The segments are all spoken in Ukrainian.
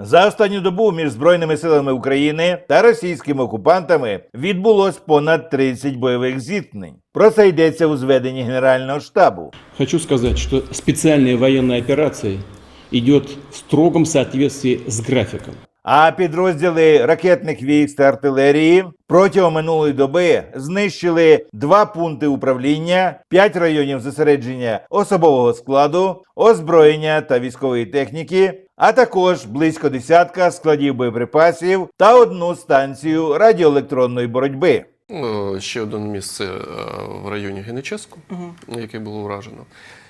За останню добу між збройними силами України та російськими окупантами відбулось понад 30 бойових зіткнень. Про це йдеться у зведенні Генерального штабу. Хочу сказать, что специальная военная операция идет в строгом соответствии с графиком. А підрозділи ракетних військ та артилерії протягом минулої доби знищили два пункти управління, п'ять районів зосередження особового складу, озброєння та військової техніки, а також близько десятка складів боєприпасів та одну станцію радіоелектронної боротьби. Е, Ще одне місце е, в районі Генеческу, яке було вражено,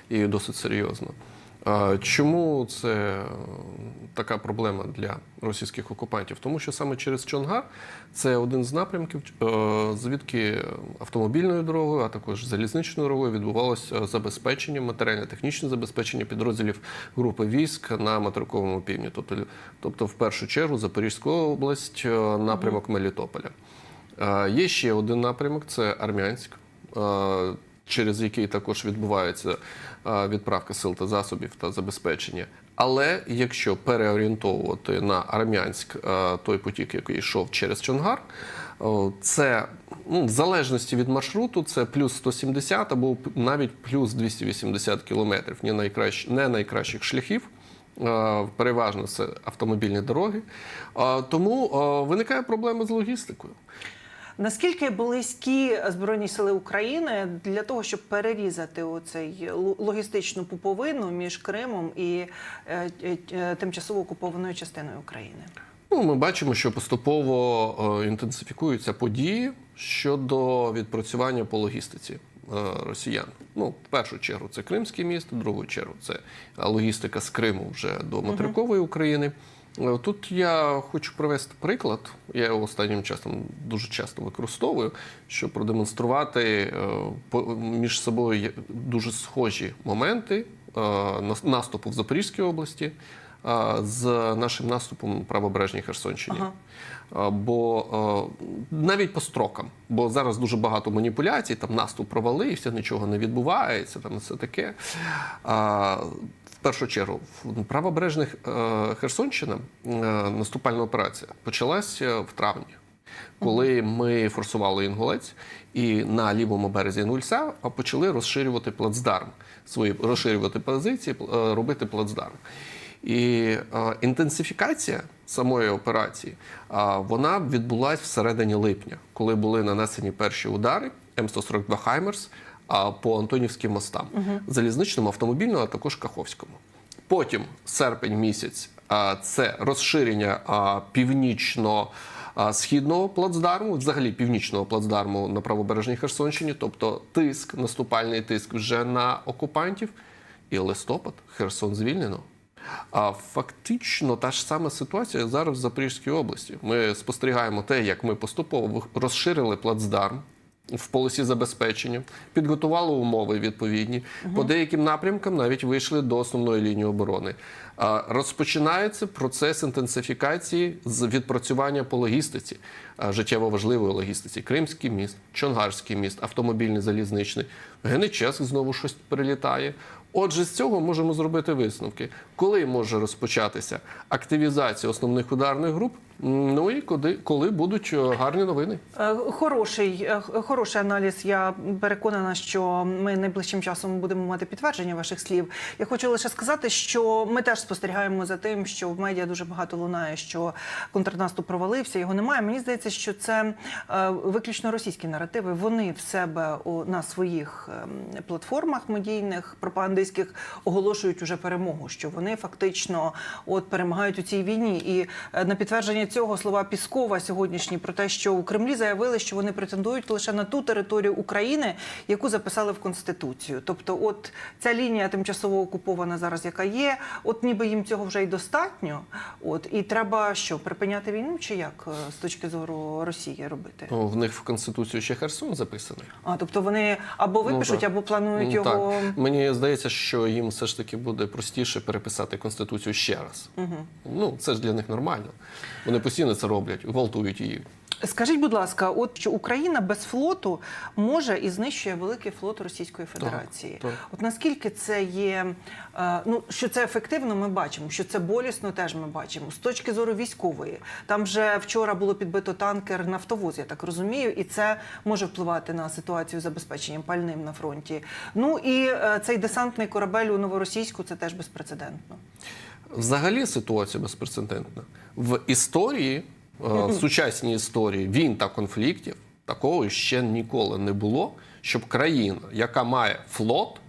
і досить серйозно. Е, Чому це е, така проблема для російських окупантів? Тому що саме через Чонгар це один з напрямків, е, звідки автомобільною дорогою, а також залізничною дорогою відбувалося забезпечення, матеріально-технічне забезпечення підрозділів групи військ на материковому півдні. Тобто, тобто в першу чергу Запорізька область, е, напрямок Мелітополя. Е, Є ще один напрямок це Армянськ, е, через який також відбувається е, відправка сил та засобів та забезпечення. Але якщо переорієнтовувати на Армянськ е, той потік, який йшов через Чонгар, це ну, в залежності від маршруту, це плюс 170 або навіть плюс 280 кілометрів. Не, найкращ, не найкращих шляхів. Е, Переважно це автомобільні дороги. Е, Тому е, виникає проблема з логістикою. Наскільки близькі Збройні сили України для того, щоб перерізати оцей логістичну пуповину між Кримом і е, е, е, тимчасово окупованою частиною України? Ну, ми бачимо, що поступово інтенсифікуються події щодо відпрацювання по логістиці росіян. Ну, в першу чергу це Кримський міст, в другу чергу це логістика з Криму вже до материкової України. Е, Тут я хочу привести приклад. Я його останнім часом дуже часто використовую, щоб продемонструвати е, між собою дуже схожі моменти е, наступу в Запорізькій області з нашим наступом на правобережній Херсонщині. Ага. Е, Бо е, навіть по строкам, бо зараз дуже багато маніпуляцій, там наступ провалився, нічого не відбувається, там все таке. В першу чергу, в правобережних е, Херсонщина е, наступальна операція почалася в травні, коли ми форсували Інгулець і на лівому березі Інгульця почали розширювати плацдарм, свої розширювати позиції, е, робити плацдарм. І е, інтенсифікація самої операції а, вона відбулася всередині липня, коли були нанесені перші удари М142 Хаймерс а, по Антонівським мостам, залізничному, автомобільному, а також Каховському. Потім серпень місяць а, це розширення а, північно. Східного плацдарму, взагалі північного плацдарму на правобережній Херсонщині, тобто тиск, наступальний тиск вже на окупантів, і листопад, Херсон звільнено. А фактично та ж сама ситуація зараз в Запорізькій області. Ми спостерігаємо те, як ми поступово розширили плацдарм в полосі забезпечення, підготували умови відповідні. По деяким напрямкам навіть вийшли до основної лінії оборони. Розпочинається процес інтенсифікації з відпрацювання по логістиці, життєво важливої логістиці. Кримський міст, Чонгарський міст, автомобільний залізничний, Генеческ знову щось прилітає. Отже, з цього можемо зробити висновки, коли може розпочатися активізація основних ударних груп. Ну і коли, коли будуть е, гарні новини. Е, Хороший, е, хороший аналіз. Я переконана, що ми найближчим часом будемо мати підтвердження ваших слів. Я хочу лише сказати, що ми теж спостерігаємо за тим, що в медіа дуже багато лунає, що контрнаступ провалився. Його немає. Мені здається, що це виключно російські наративи. Вони в себе на своїх ем, платформах медійних пропагандистських оголошують уже перемогу, що вони фактично от перемагають у цій війні. І на підтвердження цього слова Піскова сьогоднішні про те, що у Кремлі заявили, що вони претендують лише на ту територію України, яку записали в конституцію. Тобто, от ця лінія тимчасово окупована зараз, яка є, от ніби їм цього вже й достатньо. От і треба що припиняти війну, чи як е, з точки зору Росії робити? Ну, В них в Конституцію ще Херсон записаний. А тобто вони або випишуть, так. або планують Ну, його. Так. Мені здається, що їм все ж таки буде простіше переписати Конституцію ще раз. Ну, це ж для них нормально. Вони постійно це роблять, гвалтують її. Скажіть, будь ласка, от що Україна без флоту може і знищує великий флот Російської Федерації. так. От наскільки це є, е, ну що це ефективно, ми бачимо, що це болісно, теж ми бачимо. З точки зору військової, там вже вчора було підбито танкер нафтовоз, я так розумію, і це може впливати на ситуацію з забезпеченням пальним на фронті. Ну і е, цей десантний корабель у новоросійську це теж безпрецедентно. Взагалі ситуація безпрецедентна. В історії, е, в сучасній історії війн та конфліктів такого ще ніколи не було, щоб країна, яка має флот,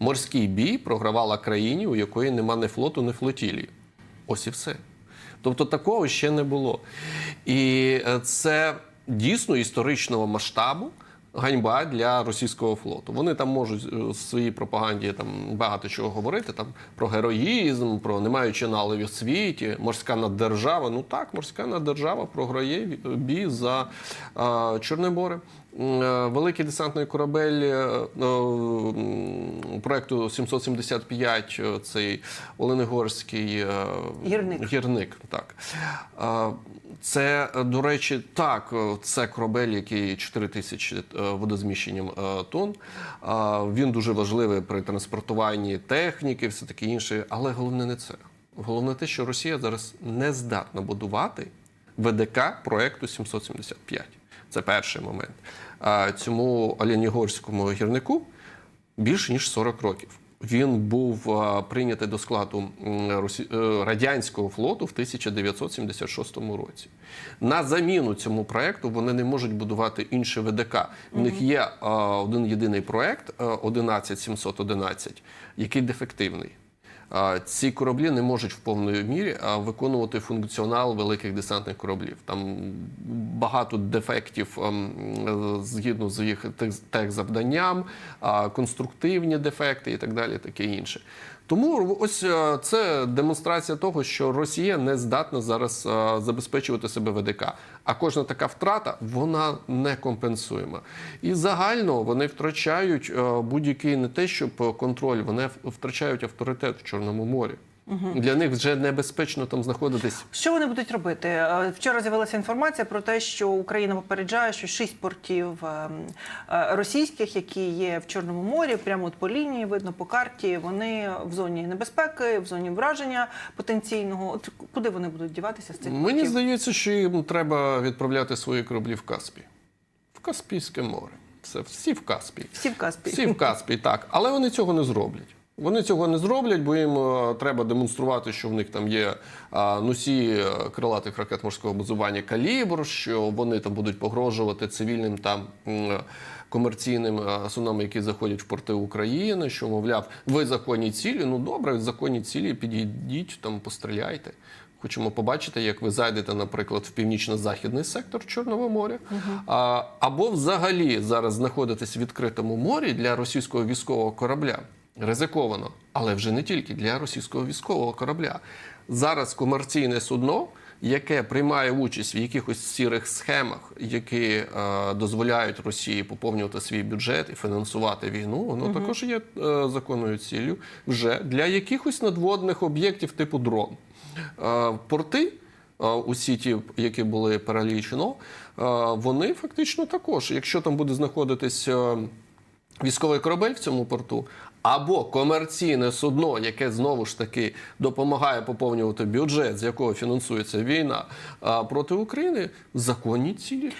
морський бій програвала країні, у якої нема ні флоту, ні флотілії. Ось і все. Тобто такого ще не було. І е, це дійсно історичного масштабу. Ганьба для російського флоту. Вони там можуть е, в своїй пропаганді там багато чого говорити там про героїзм, про не маючи налові в світі, морська наддержава. Ну так, морська наддержава програє ві- бій за е, Чорне море. Е, Великий десантний корабель е, е, проекту 775, е, цей Оленегорський е, Гірник. Гірник, так. Це, е, до речі, так, е, це корабель, який 4 тисячі е, водозміщенням тонн. Він дуже важливий при транспортуванні техніки, все таке інше. Але головне не це. Головне те, що Росія зараз не здатна будувати ВДК проекту 775. Це перший момент. Цьому Оленігорському гірнику більше ніж 40 років. Він був а, прийнятий до складу е, радянського флоту в 1976 році. На заміну цьому проекту вони не можуть будувати інше ВДК. В них є один єдиний проект а, 11711, який дефективний. Ці кораблі не можуть в повної мірі виконувати функціонал великих десантних кораблів. Там багато дефектів ем, згідно з їх тех- завданням, конструктивні дефекти і так далі, таке інше. Тому ось е, це демонстрація того, що Росія не здатна зараз е, забезпечувати себе ВДК. А кожна така втрата вона не компенсуєма. І загально вони втрачають е, будь-який не те, щоб контроль, вони втрачають авторитет в Чорному морі. Для них вже небезпечно там знаходитись. Що вони будуть робити? Е, Вчора з'явилася інформація про те, що Україна попереджає, що шість портів е, е, російських, які є в Чорному морі, прямо от по лінії, видно по карті, вони в зоні небезпеки, в зоні враження потенційного. От куди вони будуть діватися з цих Мені портів? здається, що їм треба відправляти свої кораблі в Каспій, в Каспійське море. Все, всі в Каспій. Всі в Каспі. Всі в Каспій, так. Але вони цього не зроблять. Вони цього не зроблять, бо їм е, треба демонструвати, що в них там є а, носії е, крилатих ракет морського базування калібр, що вони там будуть погрожувати цивільним там комерційним е, які заходять в порти України, що мовляв, ви законні цілі. Ну добре, законні цілі, підійдіть там, постріляйте. Хочемо побачити, як ви зайдете, наприклад, в північно-західний сектор Чорного моря, а, або взагалі зараз знаходитесь в відкритому морі для російського військового корабля. Ризиковано, але вже не тільки для російського військового корабля. Зараз комерційне судно, яке приймає участь в якихось сірих схемах, які е, дозволяють Росії поповнювати свій бюджет і фінансувати війну, воно також є е, законною ціллю вже для якихось надводних об'єктів типу дрон. Е, порти, е, усі ті, які були перелічено, е, вони фактично також, якщо там буде знаходитись е, військовий корабель в цьому порту, або комерційне судно, яке знову ж таки допомагає поповнювати бюджет, з якого фінансується війна проти України, законні цілі.